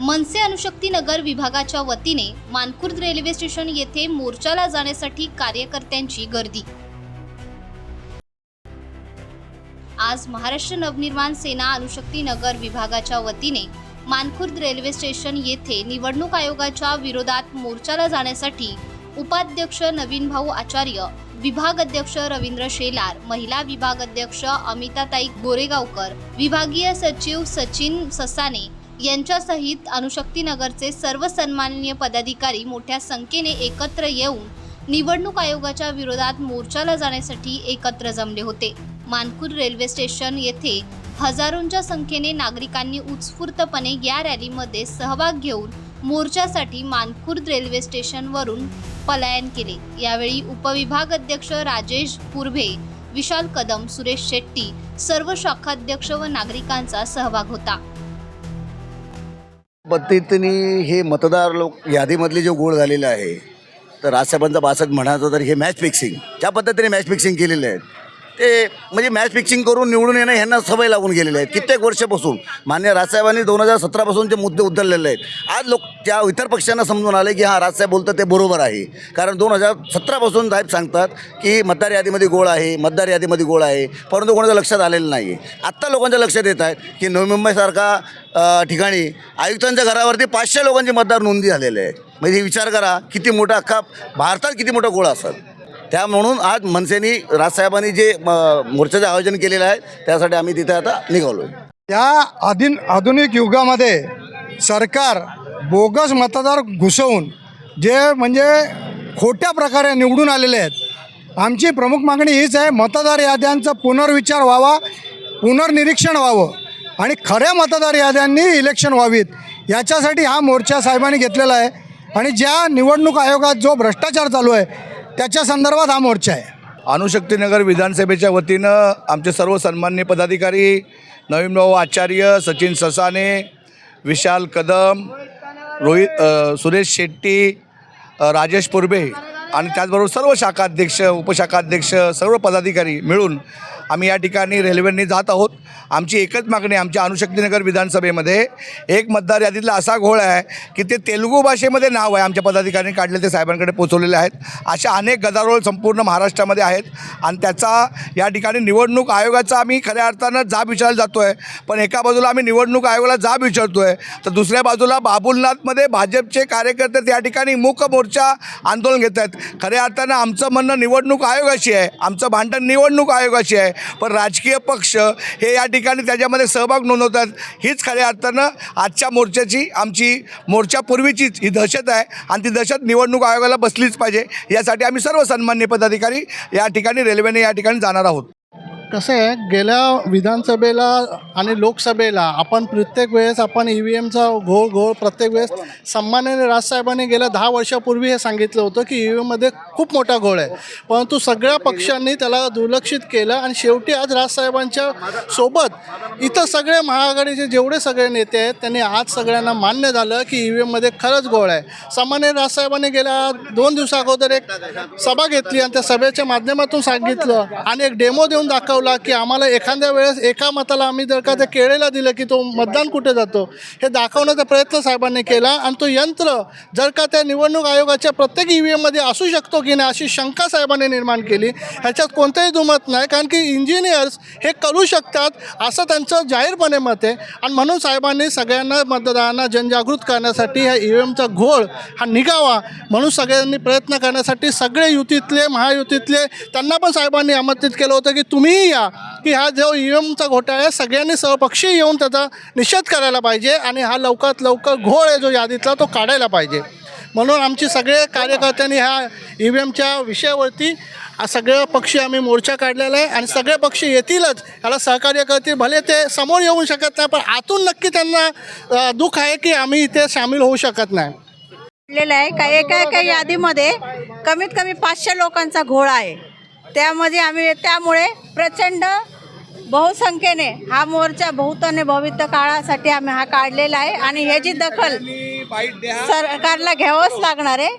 मनसे अणुशक्तीनगर विभागाच्या वतीने मानकुर्द railway station येथे मोर्चाला जाण्यासाठी कार्यकर्त्यांची गर्दी. आज महाराष्ट्र नवनिर्माण सेना अणुशक्तीनगर विभागाच्या वतीने मानखुर्द रेल्वे स्टेशन येथे निवडणूक आयोगाच्या विरोधात मोर्चाला जाण्यासाठी उपाध्यक्ष नवीन भाऊ आचार्य विभाग अध्यक्ष रवींद्र शेलार महिला विभाग अध्यक्ष अमिताताई गोरेगावकर विभागीय सचिव सचिन ससाने यांच्यासहित अणुशक्तीनगरचे सर्व सन्माननीय पदाधिकारी मोठ्या संख्येने एकत्र येऊन निवडणूक आयोगाच्या विरोधात मोर्चाला जाण्यासाठी एकत्र जमले होते. मानखुर्द रेल्वे स्टेशन येथे हजारोंच्या संख्येने नागरिकांनी उत्स्फूर्तपणे या रॅलीमध्ये सहभाग घेऊन मोर्चासाठी मानखुर्द रेल्वे स्टेशनवरून पलायन केले. यावेळी उपविभाग अध्यक्ष राजेश पुर्भे विशाल कदम सुरेश शेट्टी सर्व शाखाध्यक्ष व नागरिकांचा सहभाग होता. पद्धतीने हे मतदार लोक यादीमधले जे गोळ झालेले आहे तर राजसाहेबांचा बासष्ट म्हणायचं तर हे मॅच फिक्सिंग ज्या पद्धतीने मॅच फिक्सिंग केलेले आहेत ते म्हणजे मॅच फिक्सिंग करून निवडून येणं ह्यांना सवय लागून गेलेले आहेत कित्येक वर्षापासून. मान्य राजसाहेबांनी दोन हजार सतरापासून जे मुद्दे उचललेले आहेत. आज लोक त्या इतर पक्षांना समजून आले की हां राजसाहेब बोलतात ते बरोबर आहे. कारण दोन हजार सतरापासून साहेब सांगतात की मतदार यादीमध्ये गोळ आहे मतदार यादीमध्ये गोळ आहे. परंतु कोणाच्या लक्षात आलेलं नाही आहे आत्ता लोकांच्या लक्षात येत आहेत की नवी मुंबईसारखा ठिकाणी आयुक्तांच्या घरावरती पाचशे लोकांची मतदार नोंदी झालेल्या आहेत. म्हणजे विचार करा किती मोठा अख्खा भारतात किती मोठा गोळा असेल? त्या म्हणून आज मनसेनी राजसाहेबांनी जे मोर्चाचं आयोजन केलेलं आहे त्यासाठी आम्ही तिथे आता निघालो या आधीन आधुनिक युगामध्ये सरकार बोगस मतदार घुसवून जे म्हणजे खोट्या प्रकारे निवडून आलेले आहेत आमची प्रमुख मागणी हीच आहे मतदार याद्यांचा पुनर्विचार व्हावा पुनर्निरीक्षण व्हावं आणि खऱ्या मतदार याद्यांनी इलेक्शन व्हावीत याच्यासाठी हा मोर्चा साहेबांनी घेतलेला आहे. आणि ज्या निवडणूक आयोगात जो भ्रष्टाचार चालू आहे त्याच्या संदर्भात हा मोर्चा आहे. अणुशक्तीनगर विधानसभेच्या वतीनं आमचे सर्व सन्मान्य पदाधिकारी नवीनभाऊ आचार्य सचिन ससाने विशाल कदम रोहित सुरेश शेट्टी राजेश पुरबे आणि त्याचबरोबर सर्व शाखाध्यक्ष उपशाखाध्यक्ष सर्व पदाधिकारी मिळून आम्ही या ठिकाणी रेल्वेने जात आहोत. आमची एकच मागणी आमच्या अनुशक्तीनगर विधानसभेमध्ये. एक मतदार यादीतला असा घोळ आहे की ते तेलुगू भाषेमध्ये नाव आहे आमच्या पदाधिकाऱ्यांनी काढले ते साहेबांकडे पोचवलेले आहेत. अशा अनेक गदारोळ संपूर्ण महाराष्ट्रामध्ये आहेत आणि त्याचा या ठिकाणी निवडणूक आयोगाचा आम्ही खऱ्या अर्थानं जाब विचारायला जातो आहे पण एका बाजूला आम्ही निवडणूक आयोगाला जाब विचारतो आहे तर दुसऱ्या बाजूला बाबुलनाथमध्ये भाजपचे कार्यकर्ते त्या ठिकाणी मूक मोर्चा आंदोलन घेत आहेत खऱ्या अर्थानं आमचं म्हणणं निवडणूक आयोगाशी आहे आमचं भांडण निवडणूक आयोगाशी आहे. पण राजकीय पक्ष हे या ठिकाणी त्याच्यामध्ये सहभाग नोंदवतात. हीच खऱ्या अर्थानं आजच्या मोर्चाची आमची मोर्चापूर्वीचीच ही दहशत आहे आणि ती दहशत निवडणूक आयोगाला बसलीच पाहिजे. यासाठी आम्ही सर्व सन्मान्य पदाधिकारी या ठिकाणी रेल्वेने या ठिकाणी जाणार आहोत. कसं आहे गेल्या विधानसभेला आणि लोकसभेला आपण प्रत्येक वेळेस आपण ई व्ही एमचा घोळ घोळ प्रत्येक वेळेस सन्माननीय राजसाहेबांनी गेल्या दहा वर्षापूर्वी हे सांगितलं होतं की ई व्ही एममध्ये खूप मोठा घोळ आहे. परंतु सगळ्या पक्षांनी त्याला दुर्लक्षित केलं आणि शेवटी आज राजसाहेबांच्या सोबत इथं सगळे महाआघाडीचे जेवढे सगळे नेते आहेत त्यांनी आज सगळ्यांना मान्य झालं की ई व्ही एममध्ये खरंच घोळ आहे. सामान्य राजसाहेबांनी गेल्या दोन दिवसा अगोदर एक सभा घेतली आणि त्या सभेच्या माध्यमातून सांगितलं आणि एक डेमो देऊन दाखवलं. की आम्हाला एखाद्या वेळेस एका मताला आम्ही जर का ते केळेला दिलं की तो मतदान कुठे जातो हे दाखवण्याचा प्रयत्न साहेबांनी केला आणि तो यंत्र जर का त्या निवडणूक आयोगाच्या प्रत्येक ई व्ही एममध्ये असू शकतो की नाही अशी शंका साहेबांनी निर्माण केली. ह्याच्यात कोणतंही दुमत नाही कारण की इंजिनियर्स हे करू शकतात असं त्यांचं जाहीरपणे मत आहे. आणि म्हणून साहेबांनी सगळ्यांना मतदारांना जनजागृत करण्यासाठी ह्या ई व्ही एमचा घोळ हा निघावा म्हणून सगळ्यांनी प्रयत्न करण्यासाठी सगळे युतीतले महायुतीतले त्यांना पण साहेबांनी आमंत्रित केलं होतं की तुम्हीही या की हा जो ई एमचा घोटाळा आहे सगळ्यांनी सहपक्षी येऊन त्याचा निषेध करायला पाहिजे आणि हा लवकरात लवकर घोळ आहे जो यादीतला तो काढायला पाहिजे. म्हणून आमची सगळे कार्यकर्त्यांनी ह्या ई व्ही एमच्या विषयावरती सगळ्या सगळे पक्षी आम्ही मोर्चा काढलेला आहे आणि सगळे पक्षी येतीलच याला सहकार्य करतील भले ते समोर येऊ शकत नाही पण आतून नक्की त्यांना दुःख आहे की आम्ही इथे सामील होऊ शकत नाही. आहे. का एका एका यादीमध्ये कमीत कमी पाचशे लोकांचा घोळा आहे. त्यामध्ये आम्ही त्यामुळे प्रचंड बहुसंख्येने हा मोर्चा बहुताने भविष्य काळासाठी आम्ही हा काढलेला आहे. आणि ह्याची दखल सरकारला घ्यावंच लागणार आहे.